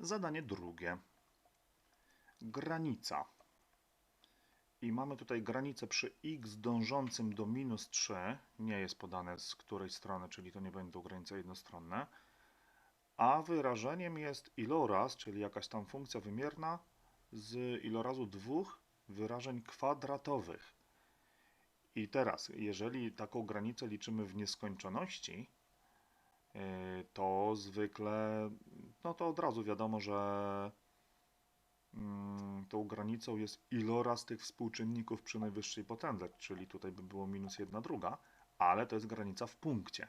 Zadanie drugie. Granica. I mamy tutaj granicę przy x dążącym do minus 3. Nie jest podane z której strony, czyli to nie będą granice jednostronne. A wyrażeniem jest iloraz, czyli jakaś tam funkcja wymierna z ilorazu dwóch wyrażeń kwadratowych. I teraz, jeżeli taką granicę liczymy w nieskończoności, to zwykle, no to od razu wiadomo, że mm, tą granicą jest iloraz tych współczynników przy najwyższej potędze, czyli tutaj by było minus jedna druga, ale to jest granica w punkcie.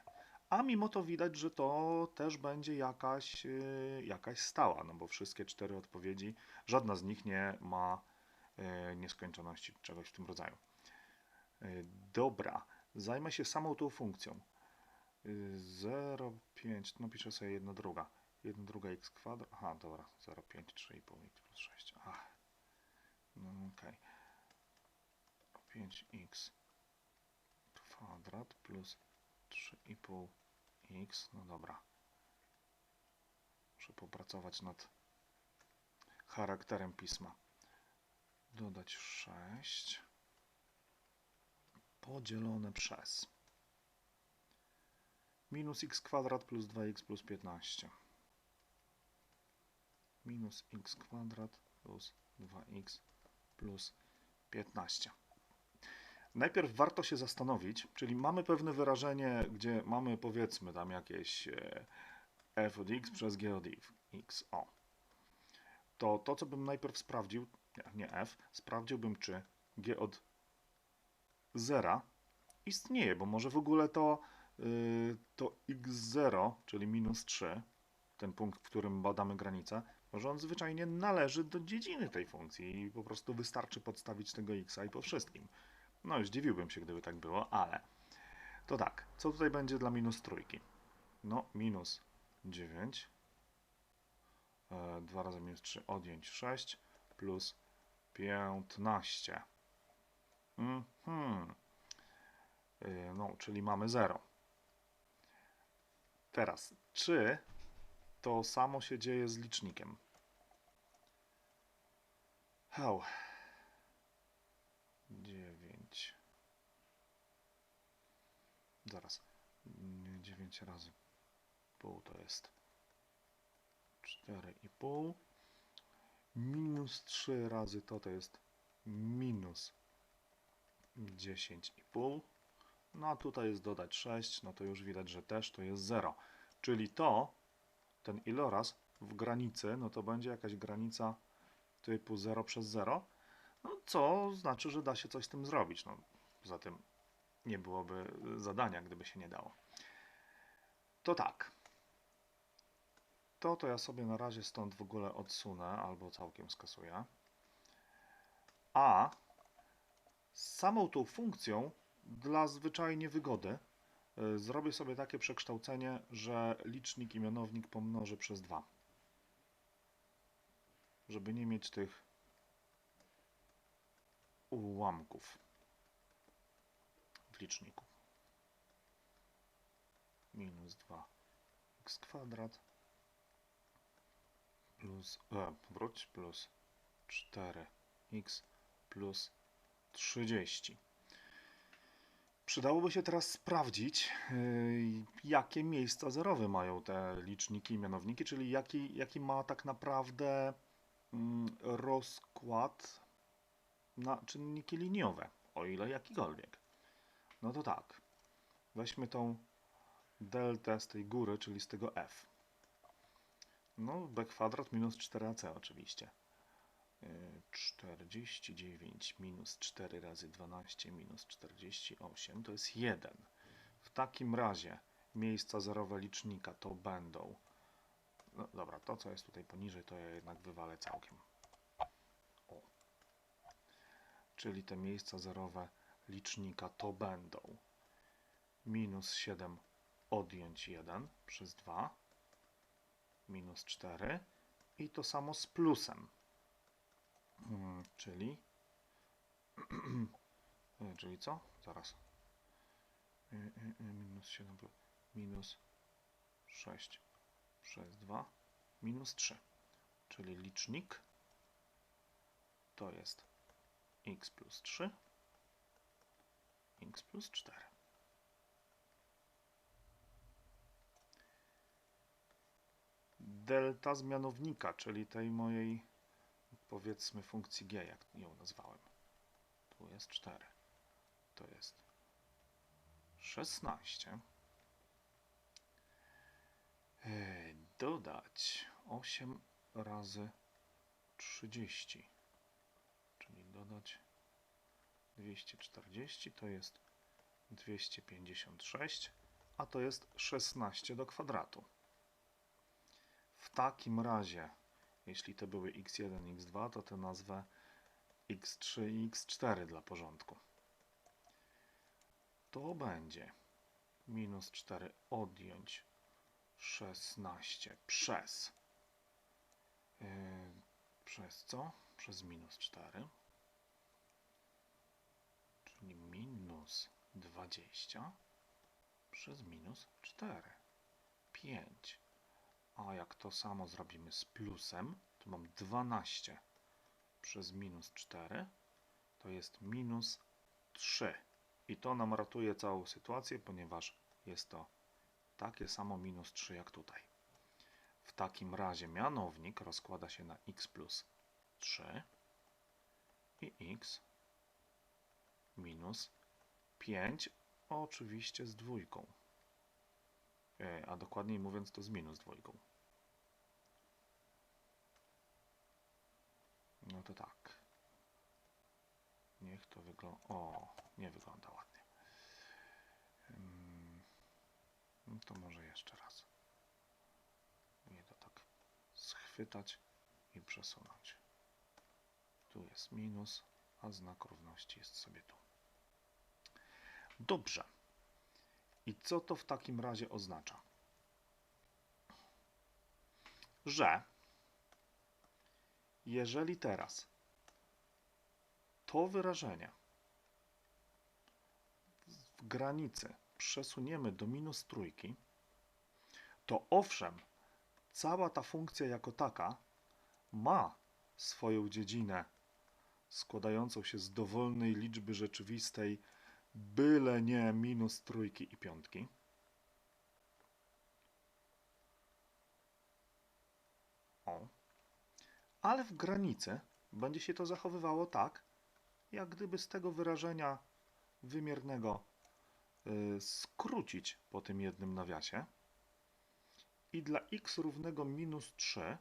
A mimo to widać, że to też będzie jakaś, yy, jakaś stała, no bo wszystkie cztery odpowiedzi, żadna z nich nie ma yy, nieskończoności, czegoś w tym rodzaju. Dobra, zajmę się samą tą funkcją. Yy, 0,5, no piszę sobie jedna druga. 1 druga x kwadrat, aha, dobra, 0,5, 3,5 x plus 6, ach, no okej. 5x kwadrat plus 3,5x, no dobra. Muszę popracować nad charakterem pisma. Dodać 6 podzielone przez minus x kwadrat plus 2x plus 15 minus x kwadrat plus 2x plus 15. Najpierw warto się zastanowić, czyli mamy pewne wyrażenie, gdzie mamy powiedzmy tam jakieś e, f od x przez g od x. O. To to, co bym najpierw sprawdził, nie, f, sprawdziłbym, czy g od zera istnieje, bo może w ogóle to, to x0, czyli minus 3, ten punkt, w którym badamy granicę, może on zwyczajnie należy do dziedziny tej funkcji i po prostu wystarczy podstawić tego x i po wszystkim. No zdziwiłbym się, gdyby tak było, ale to tak, co tutaj będzie dla minus trójki? No, minus 9, 2 razy minus 3, odjąć 6, plus 15. Mhm. Yy, No, czyli mamy 0. Teraz, czy to samo się dzieje z licznikiem? Hał. 9. Zaraz. 9 razy pół to jest 4,5. Minus 3 razy to to jest minus 10,5. No a tutaj jest dodać 6, no to już widać, że też to jest 0. Czyli to, ten iloraz w granicy, no to będzie jakaś granica typu 0 przez 0, no co znaczy, że da się coś z tym zrobić. No, poza tym nie byłoby zadania, gdyby się nie dało. To tak. To to ja sobie na razie stąd w ogóle odsunę albo całkiem skasuję. A z samą tą funkcją dla zwyczajnie wygody y, zrobię sobie takie przekształcenie, że licznik i mianownik pomnożę przez 2. Żeby nie mieć tych ułamków w liczniku. Minus 2x kwadrat plus, e, wróć, plus 4x plus 30. Przydałoby się teraz sprawdzić, yy, jakie miejsca zerowe mają te liczniki i mianowniki, czyli jaki, jaki ma tak naprawdę mm, rozkład na czynniki liniowe, o ile jakikolwiek. No to tak, weźmy tą deltę z tej góry, czyli z tego f. No, b kwadrat minus 4ac oczywiście. Yy, 49 minus 4 razy 12 minus 48 to jest 1. W takim razie miejsca zerowe licznika to będą. No dobra, to co jest tutaj poniżej, to ja jednak wywalę całkiem. O. Czyli te miejsca zerowe licznika to będą minus 7 odjąć 1 przez 2 minus 4 i to samo z plusem. Czyli e, czyli co? Zaraz. Y, y, Minus 7 plus minus 6 przez 2 minus 3. czyli licznik to jest x plus 3, x plus 4. Delta zmianownika, czyli tej mojej powiedzmy funkcji g, jak ją nazwałem. Tu jest 4. To jest 16. Ej, Dodać 8 razy 30. Czyli dodać 240 to jest 256, a to jest 16 do kwadratu. W takim razie, jeśli to były x1, x2, to tę nazwę x3 i x4 dla porządku. To będzie minus 4 odjąć 16 przez yy, przez co? Przez minus 4 czyli minus 20 przez minus 4 5 a jak to samo zrobimy z plusem to mam 12 przez minus 4 to jest minus 3 i to nam ratuje całą sytuację, ponieważ jest to takie samo minus 3 jak tutaj. W takim razie mianownik rozkłada się na x plus 3 i x minus 5, oczywiście z dwójką. E, A dokładniej mówiąc to z minus dwójką. No to tak. Niech to wygląda... O, nie wygląda ładnie. No to może jeszcze raz. Nie to tak schwytać i przesunąć. Tu jest minus, a znak równości jest sobie tu. Dobrze. I co to w takim razie oznacza? Że jeżeli teraz to wyrażenie w granicy przesuniemy do minus trójki, to owszem, cała ta funkcja jako taka ma swoją dziedzinę składającą się z dowolnej liczby rzeczywistej, byle nie minus trójki i piątki. O. Ale w granicy będzie się to zachowywało tak, jak gdyby z tego wyrażenia wymiernego y, skrócić po tym jednym nawiasie. I dla x równego minus 3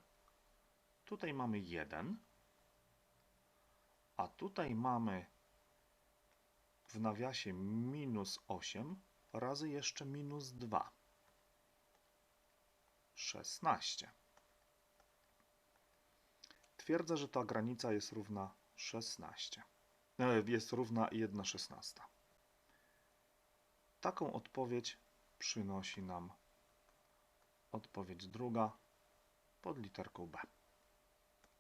tutaj mamy 1, a tutaj mamy w nawiasie minus 8 razy jeszcze minus 2. 16. Twierdzę, że ta granica jest równa 16. E, Jest równa 1,16. Taką odpowiedź przynosi nam odpowiedź druga pod literką B.